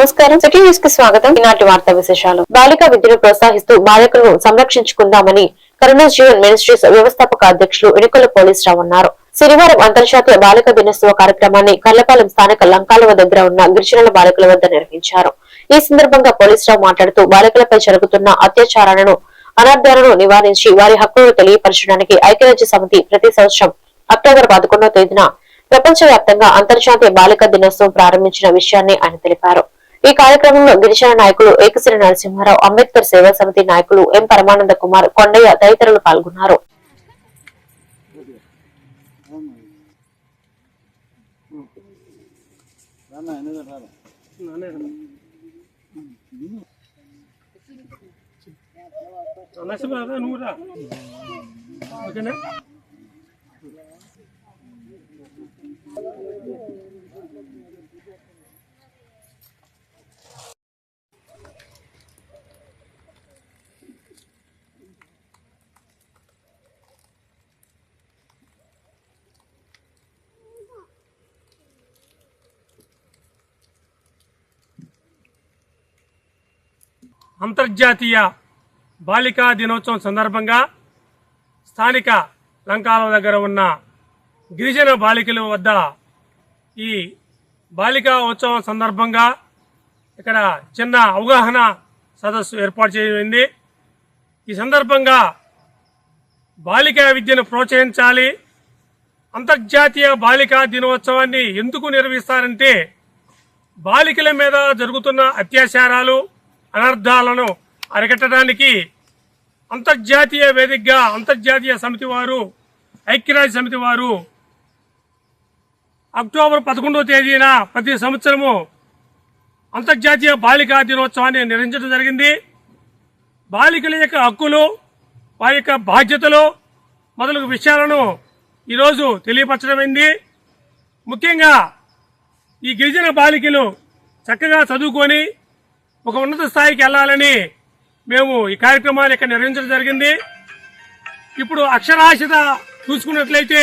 నమస్కారం. సిటీ న్యూస్కి స్వాగతం. ఈనాటి వార్తా విశేషాలు. బాలికా విద్యను ప్రోత్సహిస్తూ బాలికలను సంరక్షించుకుందామని కరుణా జీవన్ మినిస్ట్రీస్ వ్యవస్థాపక అధ్యక్షులు పోలీస్ రావు అన్నారు. శనివారం అంతర్జాతీయ బాలిక దినోత్సవ కార్యక్రమాన్ని కర్లపాలెం స్థానిక లంకాలవ దగ్గర ఉన్న గిరిజనుల బాలికల వద్ద నిర్వహించారు. ఈ సందర్భంగా పోలీసరావు మాట్లాడుతూ బాలికలపై జరుగుతున్న అత్యాచారాలను అనర్థాలను నివారించి వారి హక్కులను తెలియపరచడానికి ఐక్యరాజ్య సమితి ప్రతి సంవత్సరం అక్టోబర్ పదకొండవ తేదీన ప్రపంచవ్యాప్తంగా అంతర్జాతీయ బాలిక దినోత్సవం ప్రారంభించిన విషయాన్ని ఆయన తెలిపారు. ఈ కార్యక్రమంలో గిరిజన నాయకులు ఏకశ్రీ నరసింహారావు అంబేద్కర్ సేవా సమితి నాయకులు ఎం పరమానంద కుమార్ కొండయ్య తదితరులు పాల్గొన్నారు. నువ్వు ఓకేనా? అంతర్జాతీయ బాలికా దినోత్సవం సందర్భంగా స్థానిక లంకాల దగ్గర ఉన్న గిరిజన బాలికల వద్ద ఈ బాలికా ఉత్సవం సందర్భంగా ఇక్కడ చిన్న అవగాహన సదస్సు ఏర్పాటు చేయబడింది. ఈ సందర్భంగా బాలికా విద్యను ప్రోత్సహించాలి. అంతర్జాతీయ బాలికా దినోత్సవాన్ని ఎందుకు నిర్వహిస్తారంటే బాలికల మీద జరుగుతున్న అత్యాచారాలు అనర్థాలను అరికట్టడానికి అంతర్జాతీయ వేదికగా అంతర్జాతీయ సమితి వారు ఐక్యరాజ్య సమితి వారు అక్టోబర్ పదకొండవ తేదీన ప్రతి సంవత్సరము అంతర్జాతీయ బాలికా దినోత్సవాన్ని నిర్వహించడం జరిగింది. బాలికల యొక్క హక్కులు వారి యొక్క బాధ్యతలు మొదలగు విషయాలను ఈరోజు తెలియపరచడమైంది. ముఖ్యంగా ఈ గిరిజన బాలికలు చక్కగా చదువుకొని ఒక ఉన్నత స్థాయికి వెళ్ళాలని మేము ఈ కార్యక్రమాన్ని ఇక్కడ నిర్వహించడం జరిగింది. ఇప్పుడు అక్షరాస్యత చూసుకున్నట్లయితే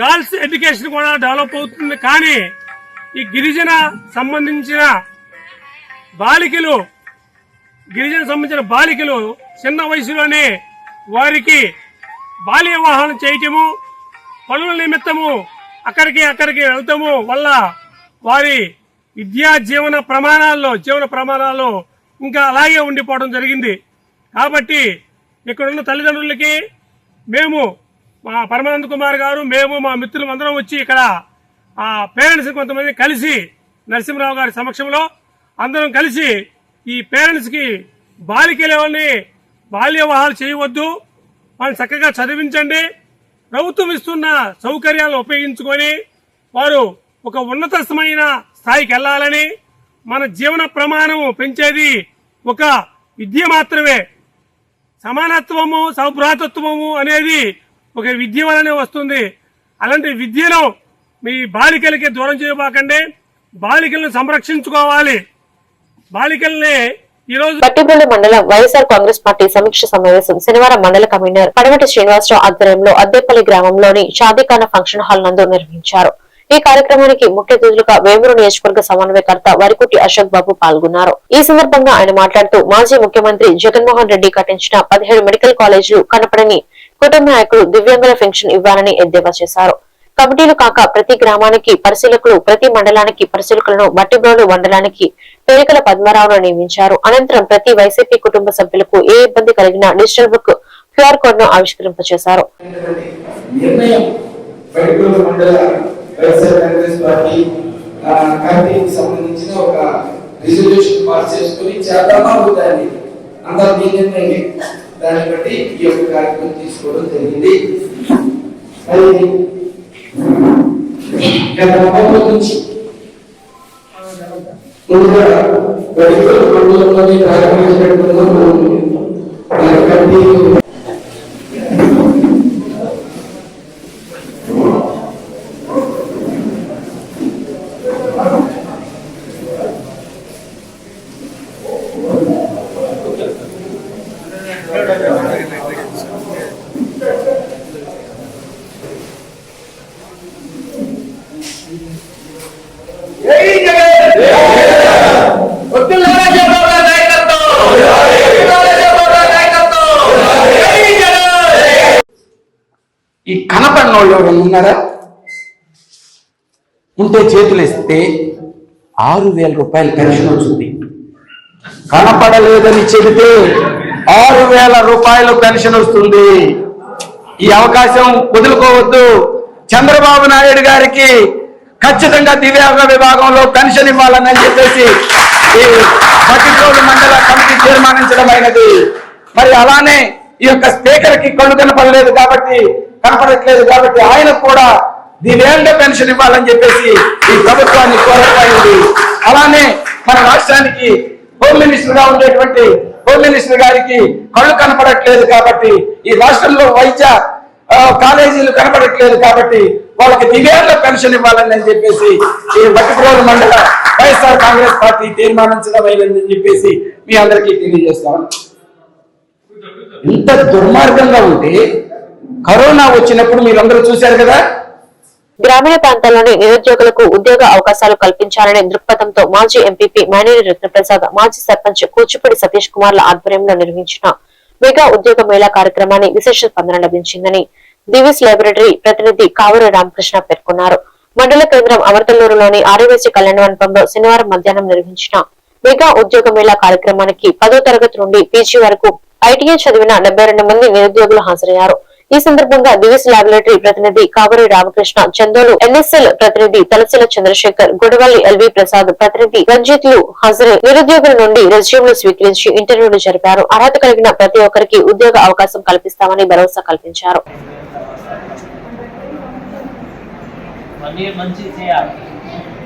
గర్ల్స్ ఎడ్యుకేషన్ కూడా డెవలప్ అవుతుంది. కానీ ఈ గిరిజన సంబంధించిన బాలికలు గిరిజన సంబంధించిన బాలికలు చిన్న వయసులోనే వారికి బాల్య వివాహాలు చేయటము పనుల నిమిత్తము అక్కడికి అక్కడికి వెళ్తాము వల్ల వారి విద్యా జీవన ప్రమాణాల్లో జీవన ప్రమాణాల్లో ఇంకా అలాగే ఉండిపోవడం జరిగింది. కాబట్టి ఇక్కడున్న తల్లిదండ్రులకి మేము మా పరమానంద కుమార్ గారు మేము మా మిత్రులు అందరం వచ్చి ఇక్కడ ఆ పేరెంట్స్ కొంతమంది కలిసి నరసింహరావు గారి సమక్షంలో అందరం కలిసి ఈ పేరెంట్స్కి బాలికలేవని బాల్య వివాహాలు చేయవద్దు. వారిని చక్కగా చదివించండి. ప్రభుత్వం ఇస్తున్న సౌకర్యాలను ఉపయోగించుకొని వారు ఒక ఉన్నతమైన స్థాయికి వెళ్ళాలని మన జీవన ప్రమాణము పెంచేది ఒక విద్య మాత్రమే. సమానత్వము సౌభ్రాతత్వము అనేది ఒక విద్య వలనే వస్తుంది. అలాంటి విద్యను మీ బాలికలకి దూరం చేయబాకండి. బాలికలను సంరక్షించుకోవాలి. బాలికల్ని ఈరోజు పట్టిపల్లి మండలం వైఎస్ఆర్ కాంగ్రెస్ పార్టీ సమీక్ష సమావేశం శనివారం మండల కమిషనర్ పడమటి శ్రీనివాసరావు ఆధ్వర్యంలో అద్దెపల్లి గ్రామంలోని షాదీఖానా ఫంక్షన్ హాల్ నందు నిర్వహించారు. ఈ కార్యక్రమానికి ముఖ్య అతిథులుగా వేమూరు నియోజకవర్గ సమన్వయకర్త వరికుటి అశోక్ బాబు పాల్గొన్నారు. ఈ సందర్భంగా ఆయన మాట్లాడుతూ మాజీ ముఖ్యమంత్రి జగన్మోహన్ రెడ్డి కట్టించిన పదిహేడు మెడికల్ కాలేజీలు కనపడని కుటుంబ నాయకులు దివ్యాంగుల పెన్షన్ ఇవ్వాలని ఎద్దేవా చేశారు. కమిటీలు కాక ప్రతి గ్రామానికి పరిశీలకులు ప్రతి మండలానికి పరిశీలకులను బట్టిబ్రోలు మండలానికి పేరికల పద్మరావును నియమించారు. అనంతరం ప్రతి వైసీపీ కుటుంబ సభ్యులకు ఏ ఇబ్బంది కలిగినా డిజిటల్ బుక్ క్యూఆర్ కోడ్ను ఆవిష్కరింపచేశారు వైఎస్ఆర్ కాంగ్రెస్ పార్టీ కమిటీకి సంబంధించిన ఒక రిజల్యూషన్ పాస్ చేసుకుని చేద్దామా అవుతాన్ని అందరూ మీ దాన్ని బట్టి ఈ యొక్క కార్యక్రమం తీసుకోవడం జరిగింది. అది గత నవంబర్ నుంచి ముందుగా పర్టికులర్ మండలంలోని ప్రారంభించినట్టున్నాం కమిటీ వాళ్ళు ఎవరైనా ఉన్నారా? ఉంటే చేతులు ఇస్తే ఆరు వేల రూపాయలు పెన్షన్ వచ్చింది కనపడలేదని చెబితే ఆరు వేల రూపాయలు పెన్షన్ వస్తుంది. ఈ అవకాశం వదులుకోవద్దు. చంద్రబాబు నాయుడు గారికి ఖచ్చితంగా దివ్యాంగ విభాగంలో పెన్షన్ ఇవ్వాలని చెప్పేసి ఈ పట్టిరోజు మండల కమిటీ తీర్మానించడం అయినది మరి అలానే ఈ యొక్క స్పీకర్కి కళ్ళు కనపడలేదు కాబట్టి కనపడట్లేదు కాబట్టి ఆయన కూడా దివ్యాంగ పెన్షన్ ఇవ్వాలని చెప్పేసి ఈ ప్రభుత్వాన్ని కోరపోయింది అలానే మన రాష్ట్రానికి హోమ్ మినిస్టర్గా ఉండేటువంటి హోమ్ మినిస్టర్ గారికి కళ్ళు కనపడట్లేదు కాబట్టి ఈ రాష్ట్రంలో వైద్య కాలేజీలు కనపడట్లేదు కాబట్టి వాళ్ళకి దివ్యాంగ పెన్షన్ ఇవ్వాలని చెప్పేసి ఈ బట్టిప్రోలు మండల వైఎస్ఆర్ కాంగ్రెస్ పార్టీ తీర్మానించడం చెప్పేసి మీ అందరికీ తెలియజేస్తాను. ఇంత దుర్మార్గంగా ఉంటే కరోనా వచ్చినప్పుడు మీరందరూ చూశారు కదా? గ్రామీణ ప్రాంతాల్లోని నిరుద్యోగులకు ఉద్యోగ అవకాశాలు కల్పించాలనే దృక్పథంతో మాజీ ఎంపీపీ మేనేరి రత్నప్రసాద్ మాజీ సర్పంచ్ కూచిపూడి సతీష్ కుమార్ల ఆధ్వర్యంలో నిర్వహించిన మెగా ఉద్యోగ మేళా కార్యక్రమాన్ని విశేష స్పందన లభించిందని దివిస్ లైబ్రరీ ప్రతినిధి కావూరి రామకృష్ణ పేర్కొన్నారు. మండల కేంద్రం అమర్తలూరులోని ఆర్యవేసి కళ్యాణ మండపంలో శనివారం మధ్యాహ్నం నిర్వహించిన మెగా ఉద్యోగ మేళా కార్యక్రమానికి పదో తరగతి నుండి పీజీ వరకు ఐటీఐ చదివిన డెబ్బై రెండు మంది నిరుద్యోగులు హాజరయ్యారు. ఈ సందర్భంగా దివిస్ లాబొరేటరీ ప్రతినిధి కావరి రామకృష్ణ చందోలు ఎన్ఎస్ఎల్ ప్రతినిధి తలసిల చంద్రశేఖర్ గుడవల్లి ఎల్వి ప్రసాద్ ప్రతినిధి రంజిత్లు హాజరై నిరుద్యోగుల నుండి రెజ్యూమ్లు స్వీకరించి ఇంటర్వ్యూలు జరిపారు. అర్హత కలిగిన ప్రతి ఒక్కరికి ఉద్యోగ అవకాశం కల్పిస్తామని భరోసా కల్పించారు. వన్ ఇయర్ మంచి చేయాలి.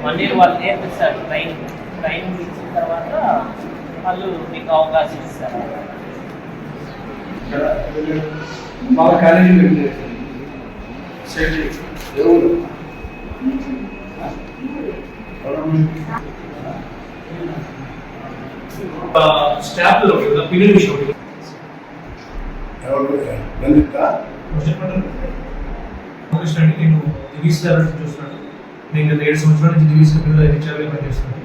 వన్ ఇయర్ వాళ్ళు నేర్పిస్తారు. ట్రైనింగ్ ట్రైనింగ్ ఇచ్చిన తర్వాత వాళ్ళు మీకు అవకాశం ఇస్తారు. వాళ్ళ కాలేజీ పెట్టారు. ఎవరు స్టాఫ్లో పిల్లలు విషయం నేను దివీస్ లెవెల్ చూస్తున్నాను. నేను గత ఏడు సంవత్సరాల నుంచి దివీస్ పిల్లల హెచ్ఆర్గా పనిచేస్తున్నాను.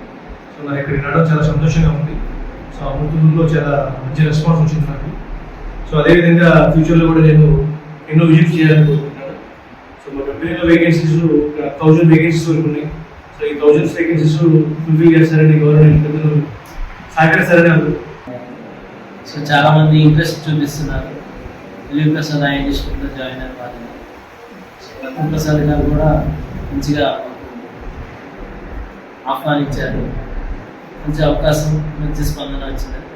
సో నాకు ఇక్కడికి రావడం చాలా సంతోషంగా ఉంది. సో అమృతూరులో చాలా మంచి రెస్పాన్స్ వచ్చింది నాకు. సో అదేవిధంగా ఫ్యూచర్లో కూడా నేను ఎన్నో విజిట్ చేయాలనుకుంటున్నాను. సో మా కంపెనీలో వేకెన్సీస్ థౌజండ్ వేకెన్సీస్ వరకు ఉన్నాయి. సో ఈ థౌజండ్ వేకెన్సీస్ ఫుల్ఫిల్ చేస్తారని గవర్నమెంట్ పెద్దలు సహకరిస్తారని అనుకుంటున్నాను. సో చాలామంది ఇంట్రెస్ట్ చూపిస్తున్నారు. దిలీప్ ప్రసాద్ ఆయన డిస్ట్రిక్ట్లో జాయిన్ అయిన వాళ్ళు. రతన్ ప్రసాద్ గారు కూడా మంచిగా ఆహ్వానించారు. మంచి అవకాశం మంచి స్పందన వచ్చిందని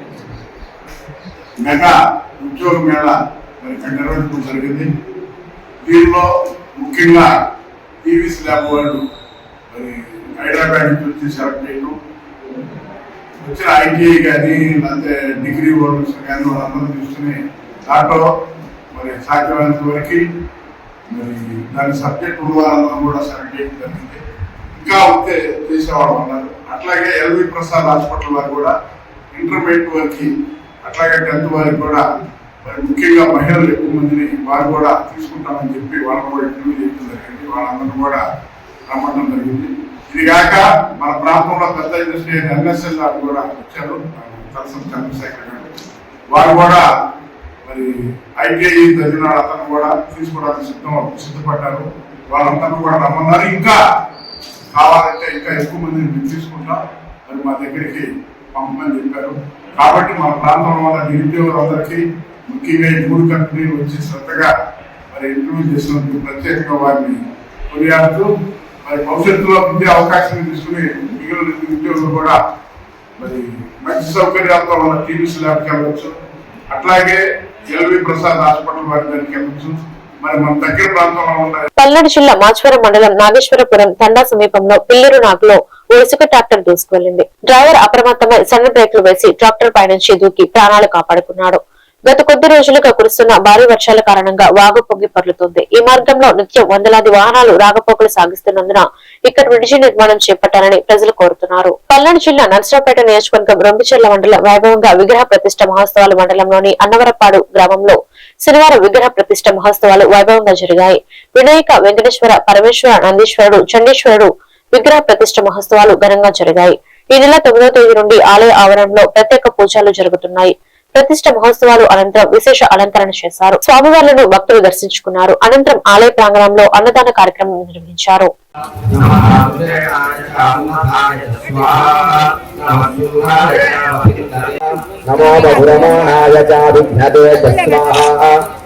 మెగా ఉద్యోగ మేళ మరి ఇక్కడ నిర్వహించడం జరిగింది. దీనిలో ముఖ్యంగా ఈవీసీ ల్యాబ్ వాళ్ళు మరి హైదరాబాద్ నుంచి వచ్చి సెలెక్ట్ చేయడం వచ్చిన ఐటీఐ కానీ లేకపోతే డిగ్రీ హోల్డర్స్ కానీ వాళ్ళందరూ తీసుకుని దాంట్లో మరి సాధ్యమైనంత వరకు మరి దాని సబ్జెక్ట్ ఉన్న వాళ్ళందరూ కూడా సెలెక్ట్ చేయడం జరిగింది. ఇంకా ఉంటే చేసేవాళ్ళు ఉన్నారు. అట్లాగే ఎల్వి ప్రసాద్ హాస్పిటల్ వారు కూడా ఇంటర్మీడియట్ వరకు అట్లాగే టెన్త్ వారికి కూడా మరి ముఖ్యంగా మహిళలు ఎక్కువ మందిని వారు కూడా తీసుకుంటామని చెప్పి వాళ్ళని కూడా ఇంటర్వ్యూ చేయడం జరిగింది. వాళ్ళందరూ కూడా రమ్మటం జరిగింది. ఇది కాక మన ప్రాంతంలో పెద్ద ఇండస్ట్రీ అయిన ఎన్ఎస్ఎల్ కూడా వచ్చారు. తలసం చంద్రశేఖర్ గారు. వారు కూడా మరి ఐటీఐ చదివిన అతను కూడా తీసుకోవడానికి సిద్ధం సిద్ధపడ్డారు. వాళ్ళందరూ కూడా రమ్మన్నారు. ఇంకా కావాలంటే ఇంకా ఎక్కువ మందిని మేము తీసుకుంటాం. మరి మా దగ్గరికి పంపమని చెప్పారు. కాబట్టి మన ప్రాంతంలో ఉన్న నిరుద్యోగులందరికీ ముఖ్యంగా ఈ మూడు కంపెనీలు వచ్చి శ్రద్ధగా మరి ఇంటర్వ్యూ చేసినందుకు ప్రత్యేకంగా వారిని కొనియాడుతూ మరి భవిష్యత్తులో విద్యా అవకాశం తీసుకుని మిగిలిన నిరుద్యోగులు కూడా మరి మంచి సౌకర్యాలతో ఉన్న టీవీస్ ల్యాబ్కి వెళ్ళవచ్చు అట్లాగే ఎల్వి ప్రసాద్ హాస్పిటల్ వారి దగ్గరికి వెళ్ళవచ్చు మరి మన దగ్గర ప్రాంతంలో ఉన్న పల్నాడు జిల్లా మాచవరం మండలం నాగేశ్వరపురం తండా సమీపంలో పిల్లరు నాగులో ఇసుక ట్రాక్టర్ దూసుకువెళ్ళింది డ్రైవర్ అప్రమత్తమై సన్న బ్రేక్లు వేసి ట్రాక్టర్ పైనుంచి దూకి ప్రాణాలు కాపాడుకున్నాడు. గత కొద్ది రోజులుగా కురుస్తున్న భారీ వర్షాల కారణంగా వాగు పొంగి పొర్లుతోంది. ఈ మార్గంలో నిత్యం వందలాది వాహనాలు రాగపోకలు సాగిస్తున్నందున ఇక్కడ బ్రిడ్జి నిర్మాణం చేపట్టాలని ప్రజలు కోరుతున్నారు. పల్నాడు జిల్లా నర్సరాపేట నియోజకవర్గం రొంబిచెర్ల మండలం వైభవంగా విగ్రహ ప్రతిష్ట మహోత్సవాలు మండలంలోని అన్నవరపాడు గ్రామంలో శనివారం విగ్రహ ప్రతిష్ట మహోత్సవాలు వైభవంగా జరిగాయి. వినాయక వెంకటేశ్వర పరమేశ్వర నందీశ్వరుడు చండీశ్వరుడు విగ్రహ ప్రతిష్ట మహోత్సవాలు ఘనంగా జరిగాయి. ఈ నెల తొమ్మిదో తేదీ నుండి ఆలయ ఆవరణలో ప్రత్యేక పూజలు జరుగుతున్నాయి. ప్రతిష్ట మహోత్సవాలు అనంతరం విశేష అలంకరణ చేశారు. స్వామివార్లను భక్తులు దర్శించుకున్నారు. అనంతరం ఆలయ ప్రాంగణంలో అన్నదాన కార్యక్రమం నిర్వహించారు. నమో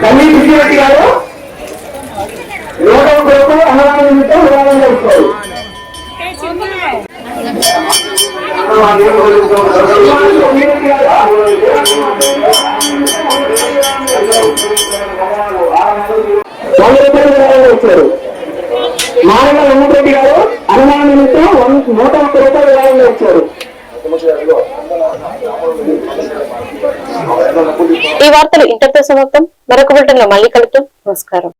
కమిటీ గారు యోగం కొరకు అన్నదానంతో విరాళం ఇస్తారు వంద ఇచ్చారు మానవ వెంకటరెడ్డి గారు అన్నదానంతో నూట ఒక్క రూపాయలు విరాళం ఇచ్చారు ఈ వార్తలు ఇంతటితో సమాప్తం. మరొక బులెటిన్లో మళ్ళీ కలుద్దాం. నమస్కారం.